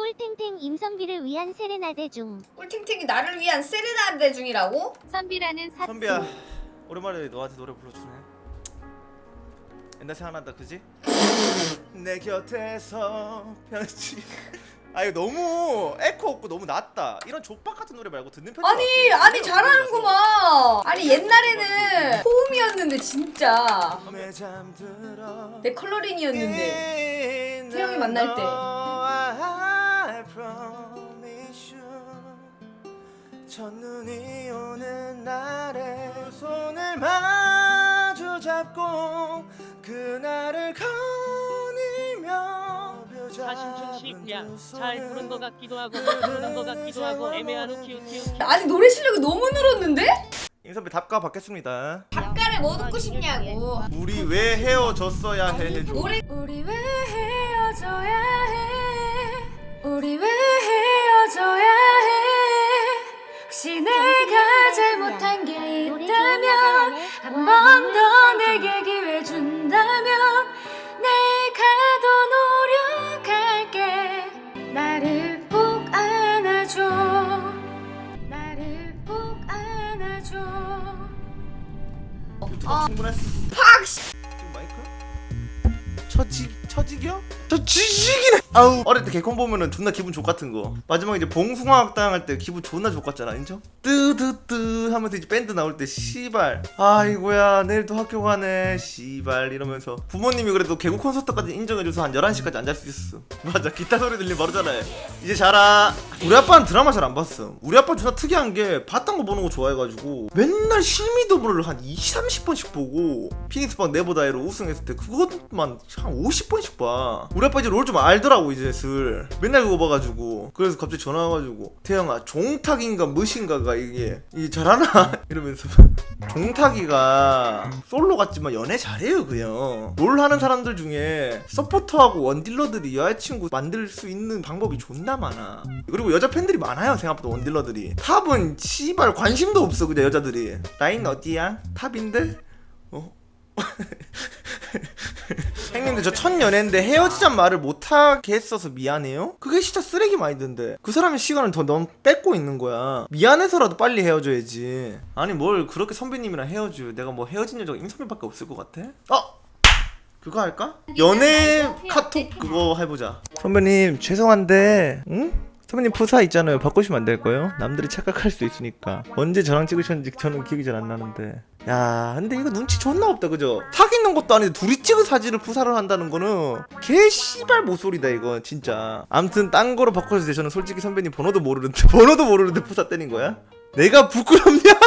꿀탱탱 임선비를 위한 세레나데 중. 꿀탱탱이 나를 위한 세레나데 중이라고? 선비라는 사. 선비야 오랜만에 너한테 노래 불러주네 옛날 생각난다 그지? 내 곁에서 편지 아 이거 너무 에코 없고 너무 낮다 이런 족박 같은 노래 말고 듣는 편이 아니 아니 잘하는구만 아니 옛날에는 호음이었는데 진짜 내 컬러링이었는데 태영이 만날 때. 첫눈이 오는 날에 두 손을 마주 잡고 그날을 거닐며 사심충식량 잘 부른 것 같기도 하고 못 부른 것 같기도 하고 애매한 우키우키우키. 아니 노래 실력이 너무 늘었는데? 임선비 답가 받겠습니다. 작가를 뭐 듣고 싶냐고. 우리 왜 헤어졌어야 해 해줘. 우리 우리 왜 헤어져야 해? 우리 왜 헤어져야 해 혹시 내가 잘못한 게 있다면 한 번 더 내게 기회 준다면 내가 더 노력할게. 나를 꼭 안아줘. 나를 꼭 안아줘. 아, 충분했어. 팍! 처지 처지겨? 처지기네 아우 어릴 때 개콘 보면은 존나 기분 좋 같은 거 마지막에 이제 봉숭아 학당 할 때 기분 존나 좋 같잖아 인정? 뜨 뜨뜨 하면서 이제 밴드 나올 때 씨발. 아이고야 내일도 학교 가네. 씨발 이러면서 부모님이 그래도 개그 콘서트까지 인정해줘서 한 11시까지 안 잘 수 있었어. 맞아 기타 소리 들리면 바로 자라해 이제 자라. 우리 아빠는 드라마 잘 안 봤어. 우리 아빠 존나 특이한 게 봤던 거 보는 거 좋아해가지고 맨날 실미더블을 한 20, 30번씩 보고 피닉스방 네버다이로 우승했을 때 그것만 한 50번씩 봐. 우리 아빠 이제 롤 좀 알더라고 이제 슬. 맨날 그거 봐가지고. 그래서 갑자기 전화 와가지고. 태영아 종탁인가 무엇인가가 이게 이게 잘하나 이러면서 종탁이가 솔로 같지만 연애 잘해요 그냥 롤 하는 사람들 중에 서포터하고 원딜러들이 여자친구 만들 수 있는 방법이 존나 많아 그리고 여자 팬들이 많아요 생각보다 원딜러들이 탑은 씨발 관심도 없어 그냥 여자들이 라인 어디야? 탑인데? 어? 형님들 저첫 연애인데 헤어지잔 말을 못하게 했어서 미안해요? 그게 진짜 쓰레기 마인드인데 그 사람의 시간을 더 너무 뺏고 있는 거야 미안해서라도 빨리 헤어져야지 아니 뭘 그렇게 선배님이랑 헤어져 내가 뭐 헤어진 여자가 임선배밖에 없을 것 같아? 어? 그거 할까? 연애 카톡 그거 해보자 선배님 죄송한데 응? 선배님 프사 있잖아요 바꾸시면 안 될까요? 남들이 착각할 수 있으니까 언제 저랑 찍으셨는지 저는 기억이 잘 안 나는데 야 근데 이거 눈치 존나 없다 그죠? 사귀는 것도 아닌데 둘이 찍은 사진을 프사를 한다는 거는 개 씨발 모쏠이다 이거 진짜 암튼 딴 거로 바꿔주세요 돼. 저는 솔직히 선배님 번호도 모르는데 번호도 모르는데 프사 때린 거야? 내가 부끄럽냐?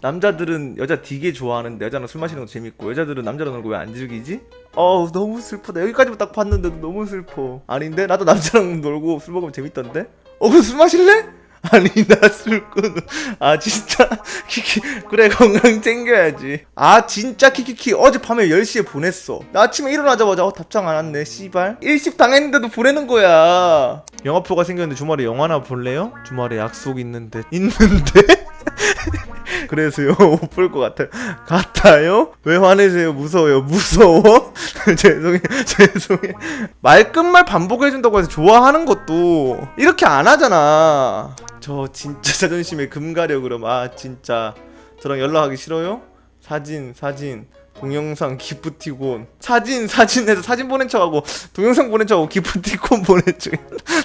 남자들은 여자 되게 좋아하는데 여자는 술 마시는 거 재밌고 여자들은 남자랑 놀고 왜 안 즐기지? 어우 너무 슬프다 여기까지만 딱 봤는데도 너무 슬퍼 아닌데? 나도 남자랑 놀고 술 먹으면 재밌던데? 어 그럼 술 마실래? 아니 나 술꾼 아 진짜? 키키 그래 건강 챙겨야지. 아 진짜 키키키. 어젯밤에 10시에 보냈어. 나 아침에 일어나자마자 어 답장 안 왔네 씨발. 일식 당했는데도 보내는 거야. 영화표가 생겼는데 주말에 영화나 볼래요? 주말에 약속 있는데 있는데? 그래서요 못 볼 것 같아요. 같아요? 왜 화내세요? 무서워요. 무서워? 죄송해 죄송해. 말끝말 반복해 준다고 해서 좋아하는 것도 이렇게 안 하잖아. 저 진짜 자존심에 금가려 그럼. 아 진짜. 저랑 연락하기 싫어요? 사진 사진 동영상 기프티콘 사진 사진에서 사진 보낸 척하고 동영상 보낸 척하고 기프티콘 보낸 척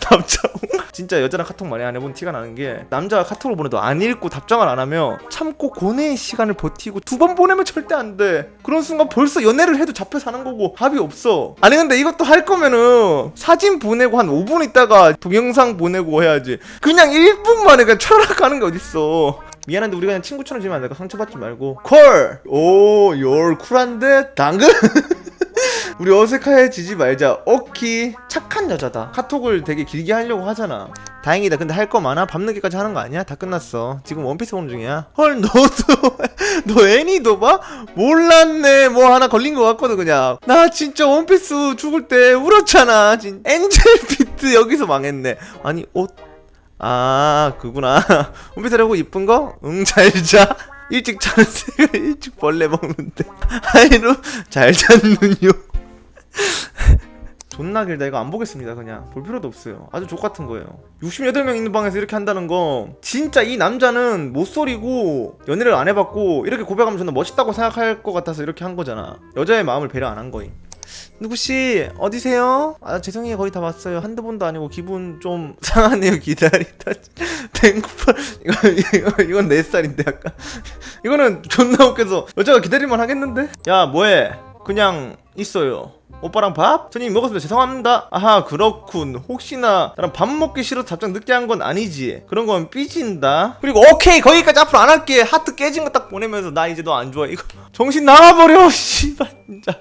답장. 진짜 여자랑 카톡 많이 안 해본 티가 나는 게 남자가 카톡을 보내도 안 읽고 답장을 안 하면 참고 고뇌의 시간을 버티고 두 번 보내면 절대 안 돼. 그런 순간 벌써 연애를 해도 잡혀 사는 거고 답이 없어. 아니 근데 이것도 할 거면은 사진 보내고 한 5분 있다가 동영상 보내고 해야지. 그냥 1분 만에 그냥 철학하는 게 어딨어 미안한데 우리 그냥 친구처럼 지면 안 될까? 상처받지 말고 콜! 오, 열 쿨한데? 당근? 우리 어색해지지 말자 오키 착한 여자다 카톡을 되게 길게 하려고 하잖아 다행이다 근데 할 거 많아? 밤늦게까지 하는 거 아니야? 다 끝났어 지금 원피스 보는 중이야 헐 너도 너 애니도 봐? 몰랐네 뭐 하나 걸린 거 같거든 그냥 나 진짜 원피스 죽을 때 울었잖아 진 엔젤 비트 여기서 망했네 아니 옷 아 그구나. 원피스라고 이쁜 거? 응 잘자. 일찍 자는 새가 일찍 벌레 먹는데. 하이루 잘 잤는요. 존나 길다. 이거 안 보겠습니다 그냥. 볼 필요도 없어요. 아주 족같은 거예요. 68명 있는 방에서 이렇게 한다는 거. 진짜 이 남자는 모쏠이고 연애를 안 해봤고 이렇게 고백하면 존나 멋있다고 생각할 것 같아서 이렇게 한 거잖아. 여자의 마음을 배려 안 한 거임 누구씨 어디세요? 아 죄송해요. 거의 다 왔어요. 한두 번도 아니고 기분 좀 상하네요. 기다리다. 땡쿠파 이거, 이거 이건 내 스타일인데 약간. 이거는 존나 웃겨서. 여자가 기다릴만 하겠는데? 야 뭐해? 그냥 있어요. 오빠랑 밥? 손님 먹었습니다. 죄송합니다. 아하 그렇군. 혹시나 나랑 밥 먹기 싫어서 답장 늦게 한 건 아니지. 그런 건 삐진다. 그리고 오케이 거기까지 앞으로 안 할게. 하트 깨진 거 딱 보내면서 나 이제 너 안 좋아해 이거 정신 나가버려 씨발 진짜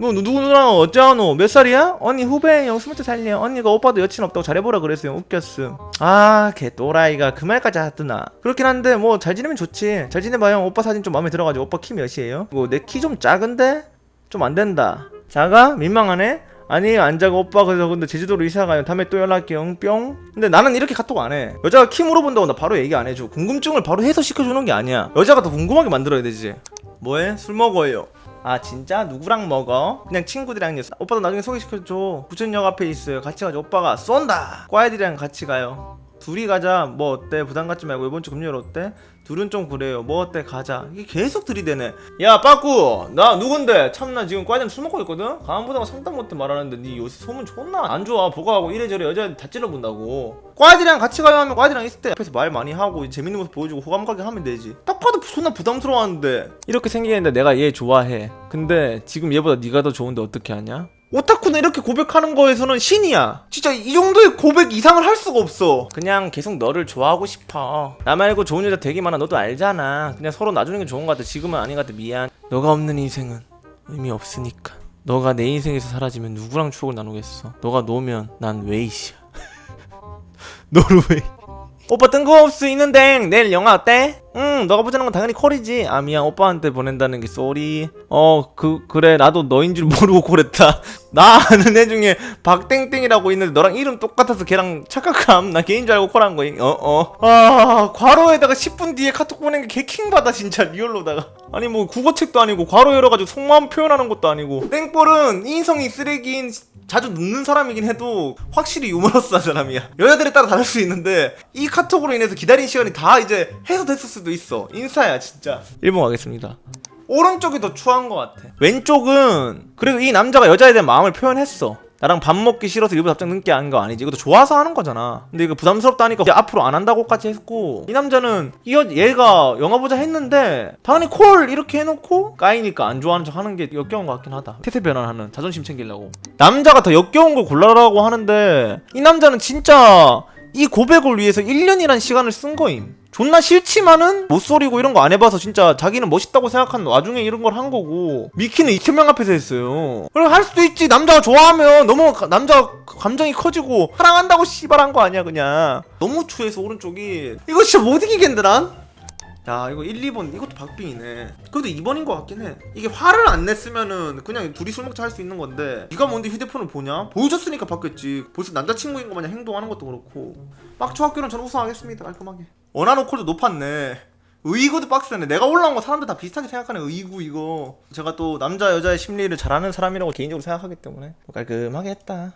뭐 누- 누구랑 어쩌노? 몇 살이야? 언니 후배형 스물두 살이야 언니가 오빠도 여친 없다고 잘해보라 그랬어요. 웃겼음. 아걔 또라이가 그 말까지 하더나. 그렇긴 한데 뭐 잘 지내면 좋지. 잘 지내봐 형 오빠 사진 좀 마음에 들어가지고 오빠 키 몇이에요? 뭐 내 키 좀 작은데? 좀 안 된다. 작아? 민망하네? 아니 안 작아. 오빠 그래서 근데 제주도로 이사 가요. 다음에 또 연락해요. 뿅. 근데 나는 이렇게 카톡 안해. 여자가 키 물어본다고 나 바로 얘기 안 해줘. 궁금증을 바로 해소시켜주는 게 아니야. 여자가 더 궁금하게 만들어야 되지. 뭐해? 술 먹어요 아 진짜? 누구랑 먹어? 그냥 친구들이랑 오빠도 나중에 소개시켜줘 부천역 앞에 있어요 같이 가자 오빠가 쏜다 과애들이랑 같이 가요 둘이 가자. 뭐 어때? 부담 갖지 말고 이번 주 금요일 어때? 둘은 좀 그래요. 뭐 어때? 가자. 이게 계속 들이대네. 야 빠꾸! 나 누군데? 참나 지금 과애들 술 먹고 있거든? 가만보다가 상담 못해 말하는데 니 요새 소문 존나 안 좋아. 보고하고 이래저래 여자애들 다 찔러본다고. 과애들이랑 같이 가요 하면 과애들이랑 있을 때 앞에서 말 많이 하고 재밌는 모습 보여주고 호감 가게 하면 되지. 딱 봐도 존나 부담스러워하는데. 이렇게 생기는데 내가 얘 좋아해. 근데 지금 얘보다 네가 더 좋은데 어떻게 하냐? 오타쿠는 이렇게 고백하는 거에서는 신이야. 진짜 이 정도의 고백 이상을 할 수가 없어. 그냥 계속 너를 좋아하고 싶어. 나 말고 좋은 여자 되게 많아. 너도 알잖아. 그냥 서로 놔주는 게 좋은 것 같아. 지금은 아닌 것 같아. 미안. 너가 없는 인생은 의미 없으니까. 너가 내 인생에서 사라지면 누구랑 추억을 나누겠어. 너가 놓으면 난 웨이시야. 노르웨이. 오빠 뜬금없이 있는데 내일 영화 어때? 응 너가 보자는 건 당연히 콜이지. 아 미안. 오빠한테 보낸다는 게 쏘리. 어 그 그래. 나도 너인 줄 모르고 콜했다. 나 아는 애 중에 박땡땡이라고 있는데 너랑 이름 똑같아서 걔랑 착각함? 나 걔인 줄 알고 콜한 거임. 어어아 괄호에다가 10분 뒤에 카톡 보낸 게 개킹받아 진짜. 리얼로다가. 아니 뭐 국어책도 아니고 괄호 열어가지고 속마음 표현하는 것도 아니고. 땡볼은 인성이 쓰레기인 자주 눕는 사람이긴 해도 확실히 유머러스한 사람이야. 여자들에 따라 다를 수 있는데 이 카톡으로 인해서 기다린 시간이 다 이제 해소됐을 수도 있어. 인싸야 진짜. 1번 가겠습니다. 오른쪽이 더 추한 것 같아. 왼쪽은 그래도 이 남자가 여자에 대한 마음을 표현했어. 나랑 밥 먹기 싫어서 일부러 답장 늦게 한 거 아니지. 이것도 좋아서 하는 거잖아. 근데 이거 부담스럽다 하니까 이제 앞으로 안 한다고까지 했고 이 남자는 이 여, 얘가 영화 보자 했는데 당연히 콜 이렇게 해놓고 까이니까 안 좋아하는 척 하는 게 역겨운 것 같긴 하다. 태세 변환하는 자존심 챙기려고. 남자가 더 역겨운 걸 골라라고 하는데 이 남자는 진짜 이 고백을 위해서 1년이란 시간을 쓴 거임. 존나 싫지만은 못소리고 이런 거 안 해봐서 진짜 자기는 멋있다고 생각한 와중에 이런 걸 한 거고 미키는 2천명 앞에서 했어요. 그럼 할 수도 있지 남자가 좋아하면 너무 가- 남자 감정이 커지고 사랑한다고 씨발한 거 아니야 그냥 너무 추해서 오른쪽이 이거 진짜 못 이기겠는데 난? 야 이거 1, 2번 이것도 박빙이네. 그래도 2번인 것 같긴 해. 이게 화를 안 냈으면은 그냥 둘이 술 먹자 할 수 있는 건데 네가 뭔데 휴대폰을 보냐? 보여줬으니까 바뀌었지. 벌써 남자친구인 거 마냥 행동하는 것도 그렇고. 빡초 학교는 저는 우승하겠습니다. 깔끔하게. 원하노콜도 높았네. 의구도 빡세네. 내가 올라온 거 사람들 다 비슷하게 생각하는 의구 이거. 제가 또 남자 여자의 심리를 잘 아는 사람이라고 개인적으로 생각하기 때문에 깔끔하게 했다